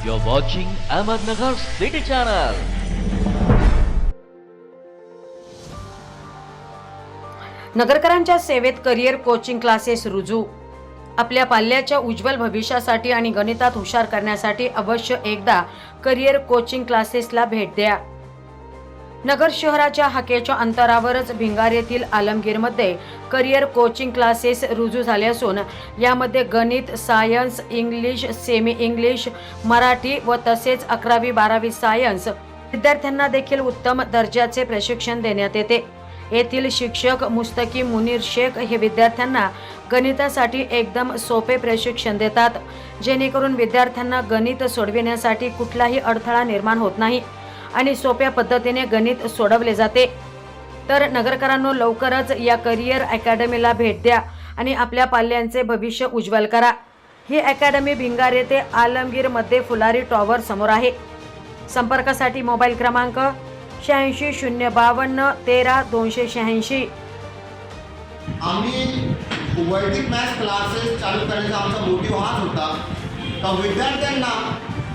You're watching Ahmednagar City Channel. नगरकरांच्या सेवेत career coaching classes रुजू आपल्या पाल्याच्या उज्ज्वल भविष्यासाठी आणि गणितात हुशार करण्यासाठी अवश्य एकदा करिअर कोचिंग क्लासेसला भेट द्या नगर शहराच्या हाकेच्या अंतरावरच भिंगार येथील आलमगीरमध्ये करिअर कोचिंग क्लासेस रुजू झाले असून यामध्ये गणित science English semi English Marathi व तसेच अकरावी बारावी सायन्स विद्यार्थ्यांना देखील उत्तम दर्जाचे प्रशिक्षण देण्यात येते. येथील शिक्षक मुस्तकी मुनीर शेख हे विद्यार्थ्यांना गणितासाठी एकदम सोपे प्रशिक्षण देतात जेणेकरून विद्यार्थ्यांना गणित सोडविण्यासाठी कुठलाही अडथळा निर्माण होत नाही. आणि सोप्या पद्धतीने गणित सोडवले जाते. तर नगरकरांनो लवकरच या करिअर अकॅडमीला भेट द्या आणि आपल्या पाल्यांचे भविष्य उज्ज्वल करा. ही अकॅडमी भिंगार येथे आलमगीरमध्ये फुलारी टॉवर समोर आहे. संपर्कासाठी मोबाईल क्रमांक शहाऐंशी शून्य बावन्न तेरा दोनशे शहाऐंशी. आम्ही वैदिक मॅथ क्लासेस चालू करण्याचा आमचा मोटिव्ह हाच होता. तर विद्यार्थ्यांना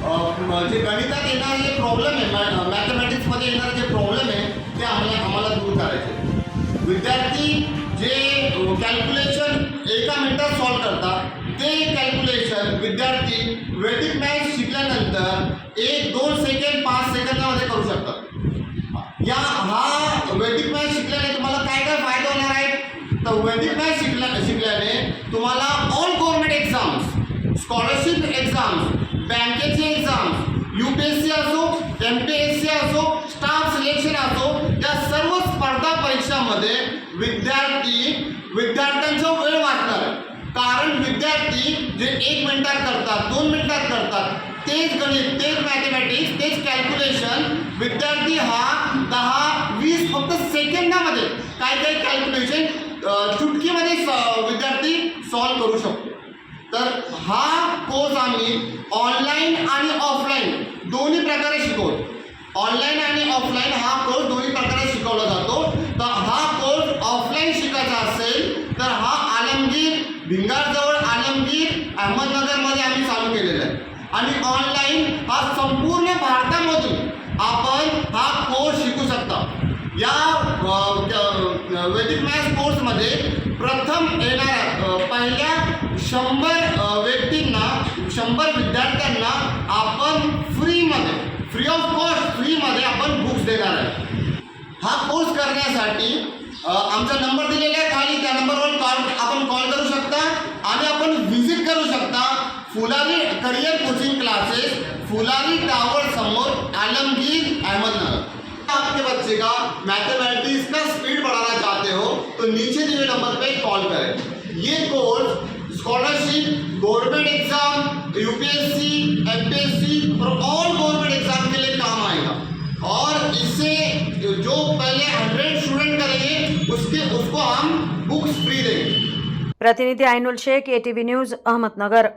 जे गणितात येणारे जे प्रॉब्लेम आहे मॅथमॅटिक्समध्ये येणारे जे प्रॉब्लेम आहे ते आम्हाला आम्हाला दूर करायचे विद्यार्थी जे कॅल्क्युलेशन एका मिनिटात सॉल्व करतात ते कॅल्क्युलेशन विद्यार्थी वेटिंग मॅथ्स शिकल्यानंतर एक दोन सेकंड पाच सेकंदामध्ये करू शकतात. या हा वैदिक मॅथ शिकल्याने तुम्हाला काय काय फायदा होणार आहे? तर वैदिक मॅथ शिकल्या शिकल्याने तुम्हाला all government exams scholarship exams बँकेचे exams U P S C असो एम पी एस सी असो स्टाफ सिलेक्शन असो या सर्व स्पर्धा परीक्षामध्ये विद्यार्थी विद्यार्थ्यांचा वेळ वाचणार. कारण विद्यार्थी जे एक मिनिटात करतात दोन मिनिटात करतात तेच गणित तेच मॅथमॅटिक्स तेच कॅल्क्युलेशन विद्यार्थी हा दहा वीस फक्त सेकंदामध्ये काय काय कॅल्क्युलेशन चुटकीमध्ये स- विद्यार्थी सॉल्व करू शकतो. तर हा कोर्स आम्ही ऑनलाईन आणि ऑफलाईन दोन्ही प्रकारे शिकवतो. ऑनलाईन आणि ऑफलाईन हा कोर्स दोन्ही प्रकारे शिकवला जातो. तर हा कोर्स ऑफलाईन शिकायचा असेल तर हा आलमगीर भिंगारजवळ आलमगीर अहमदनगरमध्ये आम्ही चालू केलेला आहे. आणि ऑनलाईन हा संपूर्ण भारतामधून आपण हा कोर्स शिकू शकता. या वैदिक मॅथ्स कोर्समध्ये प्रथम येणाऱ्या पहिल्या शंभर अ, व्यक्तींना शंभर विद्यार्थ्यांना आपण फ्रीमध्ये फ्री ऑफ़ कॉस्ट फ्रीमध्ये आपण बुक्स देणार आहे. हा कोर्स अ, आमचा नंबर दिलेला आहे खाली त्या नंबरवर कॉल आपण कॉल करू शकता आणि आपण करू शकता Fulari career coaching classes Fulari tower समोर आलमगीर अहमदनगर. आपके बच्चे का मैथमेटिक्स का स्पीड बढ़ाना चाहते हो तो नीचे दिए नंबर पे कॉल करें. ये course scholarship government exam UPSC MPSC और ऑल गवर्नमेंट एग्ज़ाम के लिए काम आएगा। और इससे जो पहले हंड्रेड स्टूडेंट करेंगे, उसके, उसको हम बुक्स फ्री देंगे। प्रतिनिधि आइनुल शेख एटीवी न्यूज़ अहमदनगर।